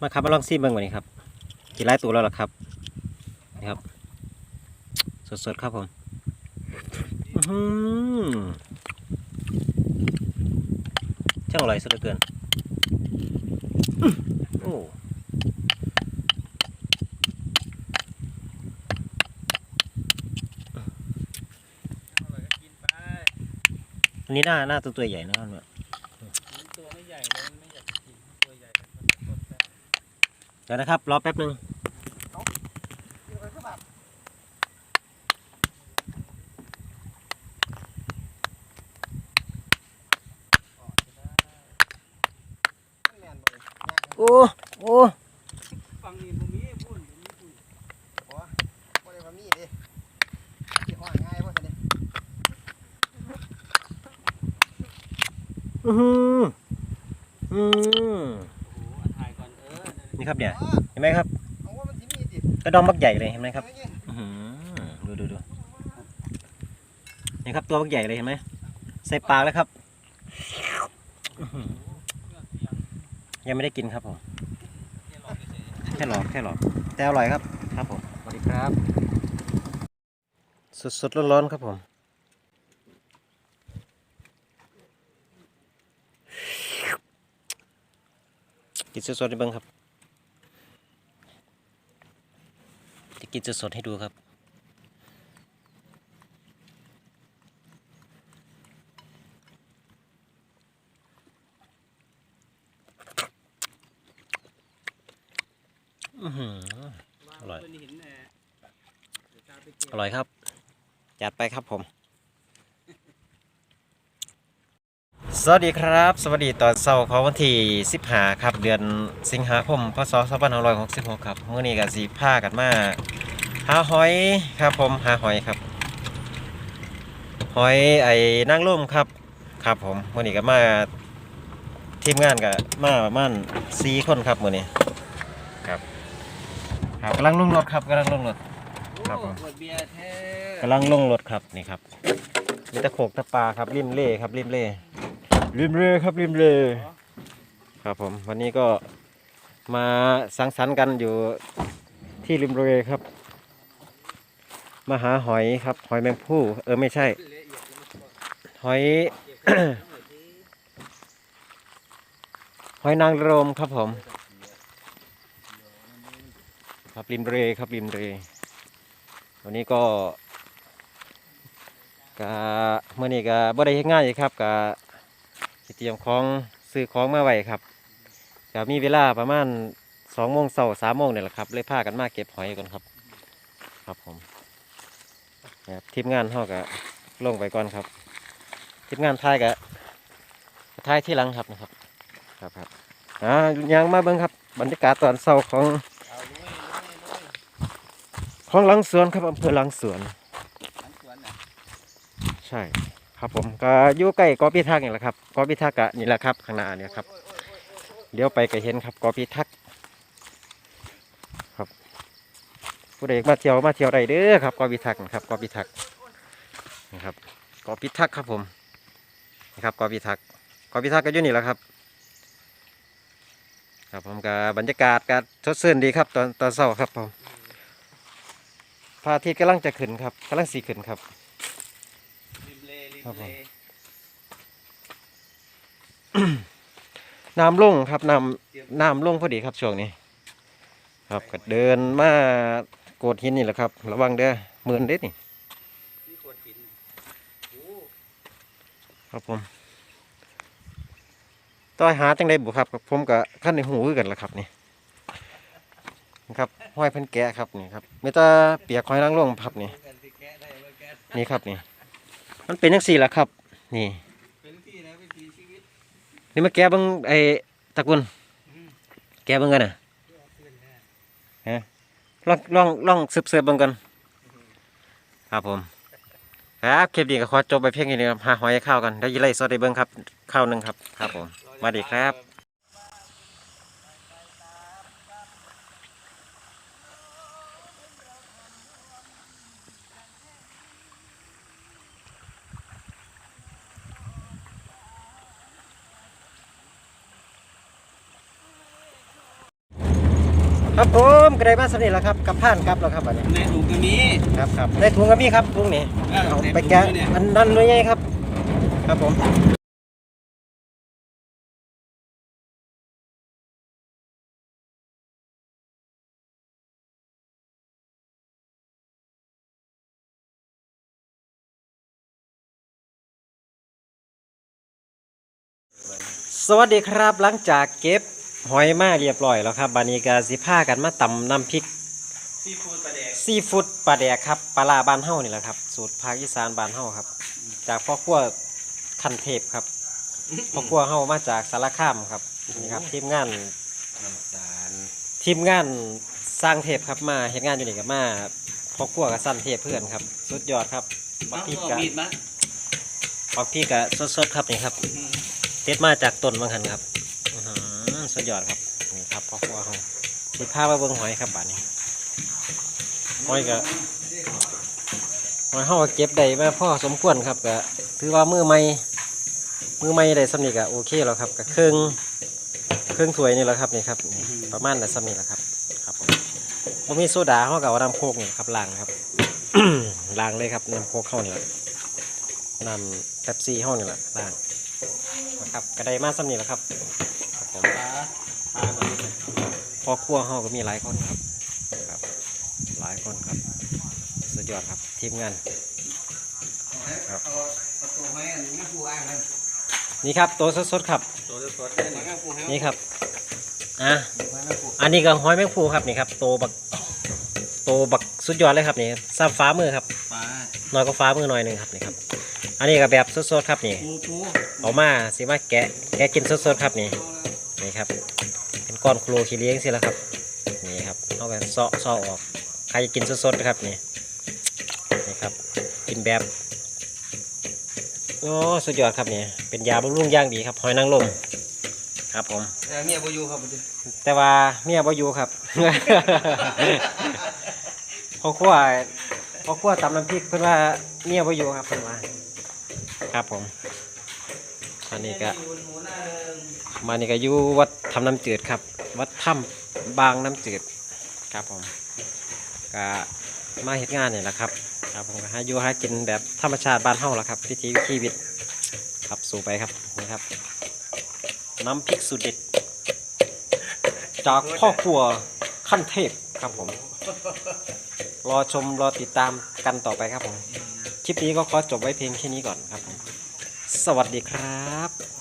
มาครับมาลองซีเบิ้งวันนี้ครับกี่ไล่ตัวแล้วล่ะครับนี่ครับ สดๆครับผมอื้อหือช่างอร่อยซะเหลือเกินอื้อโอ้อันนี้หน้าหน้าตัวตัวใหญ่นะครับเนี่ย ตัวไม่ใหญ่เลยไม่อยากกินตัวใหญ่มันสดๆแบบ เดี๋ยวนะครับ รอแป๊บหนึงโอ้โอ้ฟังนี่บ่มีพูดบ่มีพูดบ่ได้ว่ามีเด้สิฮ้อนง่ายบ่ซั่นเด้อื้อหืออื นี่ครับเนี่ยเห็นไหมครับกระดองบักใหญ่เลยเห็นไหมครับดูดูดูนี่ครับตัวบักใหญ่เลยเห็นไหมใส่ปากแล้วครับยังไม่ได้กินครับผมแค่หลอกแค่หลอกแต่อร่อยครับครับผมสวัสดีครับ สดๆร้อนๆครับผมกินสดๆให้เบิ่งครับจะ กินสดๆให้ดูครับ อืออร่อย อร่อยครับ จัดไปครับผม สวัสดีครับ สวัสดีตอนเช้าของวันที่15ครับ เดือนสิงหาคมพศ2566ครับเมื้อนี้ก็สิพากันมา หาหอยครับผมหาหอยครับ หอยไอ้นางร่มครับ ครับผมมื้อนี้ก็มาทีมงานก็มาประมาณ4คนครับมื้อนี้ครับครับกำลังลงรถครับกำลังลงรถครับผมกำลังลงรถครับนี่ครับมีตะโขกตะปลาครับริมเล่ครับริมเล่ริมเล่ครับริมเล่ครับผมวันนี้ก็มาสังสรรค์กันอยู่ที่ริมเล่ครับ มาหาหอยครับ หอยแมงผู้เออไม่ใช่ หอย หอยนางรมครับผม ครับริมเรครับริมเรวันนี้ก็กะเมื่อนี้ก็บ่ได้เฮ็ดงานอีกครับกะเตรียมของซื้อของมาไว้ครับก็มีเวลาประมาณสองโมงเช้าสามโมงเนี่ยแหละครับเลยพากันมาเก็บหอยก่อนครับ ครับผม ครับทีมงานเฮาก็ลงไปก่อนครับ ทีมงานท้ายก็ท้ายที่หลังครับนะครับ ครับครับอ่ายังมาเบิ่งครับ บรรยากาศตอนเช้าของเอาลุยลุยลุยของหลังสวนครับอำเภอหลังสวนหลังสวนน่ะใช่ ครับผมก็อยู่ใกล้กอพิทักษ์นี่แหละครับกอพิทักษ์กะนี่แหละครับข้างหน้าเนี่ยครับเลี้ยวไปก็เห็นครับกอพิทักษ์ครับ ผู้ใดมาเที่ยวมาเที่ยวได้เด้อครับกอพิทักษ์นะครับกอพิทักษ์นะครับกอพิทักษ์ครับผมนะครับกอพิทักษ์กอพิทักษ์ก็อยู่นี่แหละครับ ครับผมกับบรรยากาศก็สดชื่นดีครับ ตอนตอนเช้าครับผมพระอาทิตย์กำลังจะขึ้นครับกำลังสีขึ้นครับครับผมน้ำลงครับน้ำน้ำลงพอดีครับช่วงนี้ ครับก็เดินมา โกดหินนี่แหละครับ ระวังเด้อหมื่นเด็ดนี่นี่ครับผมต้อยหาจังไดบุครับ ผมกับขั้นในหูกันละครับนี่นะครับห้อยพันแกะครับนี่ครับไม่ต้าเปียกหอยนางรมครับนี่นี่ครับนี่ มันเป็นจังสี่ละครับ นี่นี่มาแกะบังไอ้ตะกุนแกะบังกันน่ะ เพื่อเพื่อนแน่ ลองลองลองสืบเสืบบังกันครับผมครับคลิปนี้ก็ขอจบไปเพียงแค่นี้ครับหาหอยข้าวกันได้ยินไล่สดได้เบิ้งครับข้าวหนึ่งครับ ครับผมมาดีครับ ครับผมก็ได้มาสำเร็จแล้วครับกับผ่านครับแล้วครับอันนี้ในถุงตัวนี้ครับครับได้ถุงกับพี่ครับถุงนี้เออเอาในถุงไปแกะเนี่ยอันนั้นเลยไงครับ ครับผมสวัสดีครับหลังจากเก็บ หอยมาเรียบร้อยแล้วครับบานี้ก็สิพากันมาตำน้ำพริกซีฟู้ดปลาแดกซีฟู้ดปลาแดกครับปลาลาบานเฮ้านี่แหละครับ สูตรภาคอีสานบานเฮ้าครับ จากพ่อครัวคันเทพครับพ่อครัวเฮ้ามาจากสารคามครับนี่ครับทีมงานน้ำตาลทีมงานสร้างเทพครับมาเห็นงานอยู่นี่กับมาพ่อครัวกับสั้นเทพเพื่อนครับ สุดยอดครับบักเอาพริกเอากะมีดมาบักพริกกะสดๆครับนี่ครับเด็ดมาจากต้นบางหันครับอื้อหือ สุดยอดครับนี่ครับพ่อครัวเฮาสิพามาเบิ่งหอยครับบ้าดนี้หอยกะหอยเฮาเก็บได้มาพ่อสมควรครับก็ถือว่ามือใหม่มือใหม่ได้สำนีก็โอเคแล้วครับก็ครึ่องเครึ่องถ้วยนี่แหละครับนี่ครับนี่ประมาณนั้นสำนีแหละครับครับผมมีโซดาเฮาก็เอาน้ำโคกนี่ครับล้างครับล้างเลยครับน้ำโคกเฮานี่แหละน้ำเป๊ปซี่เฮานี่แหละล้างนะครับก็ได้มาสำนีแหละครับครับ ผมปลาปลาก่อนพอครัวเฮาก็มีหลายคนครับครับ หลายคนครับ สุดยอดครับทีมงานเอาเอาเอาตัวไม้อันนี้ผู้อ้างเลยนี่ครับตัวสดๆครับตัวสดๆเนี่ยนะครับปูให้นี่ครับอะไม้ไม่ผู้อันนี้ก็หอยแมงภูครับนี่ครับโตบักโตบักสุดยอดเลยครับนี่ซ้ำฟ้ามือครับปลาน้อยก็ฟ้ามือหน่อยหนึ่งครับนี่ครับ อันนี้ก็แบบสดๆครับนี่ปูปูเอามาสิมาแกะแกะกินสดๆครับนี่นี่ ครับ เป็นก้อนโครขี้เลี้ยงสิแล้วครับ นี่ครับเอาแบบเซาะเซาะออก ใครจะกินสดๆนะครับนี่ นี่ครับ กินแบบ โอ้สุดยอดครับนี่ เป็นยาบำรุงอย่างดีครับ หอยนางรมครับผมแต่เมียบ่อยู่ครับบ่อยู่แต่ว่าเมียบ่อยู่ครับพอครัวพอครัวตำน้ำพริกเพิ่นว่าเมียบ่อยู่ครับเพิ่นว่าครับผมอันนี้ก็ห มานี่ก็อยู่วัดทำน้ำจืดครับ วัดถ้ำบางน้ำจืดครับผมก็มาเฮ็ดงานนี่แหละครับครับผมก็หาอยู่หากินแบบธรรมชาติบ้านเฮาละครับวิถีชีวิตครับสู่ไปครับนี่ครับ น้ำพริกสุดเด็ด จากพ่อครัวขั้นเทพครับผม รอชมรอติดตามกันต่อไปครับผมคลิปนี้ก็ขอจบไว้เพียงแค่นี้ก่อนครับผมสวัสดีครับ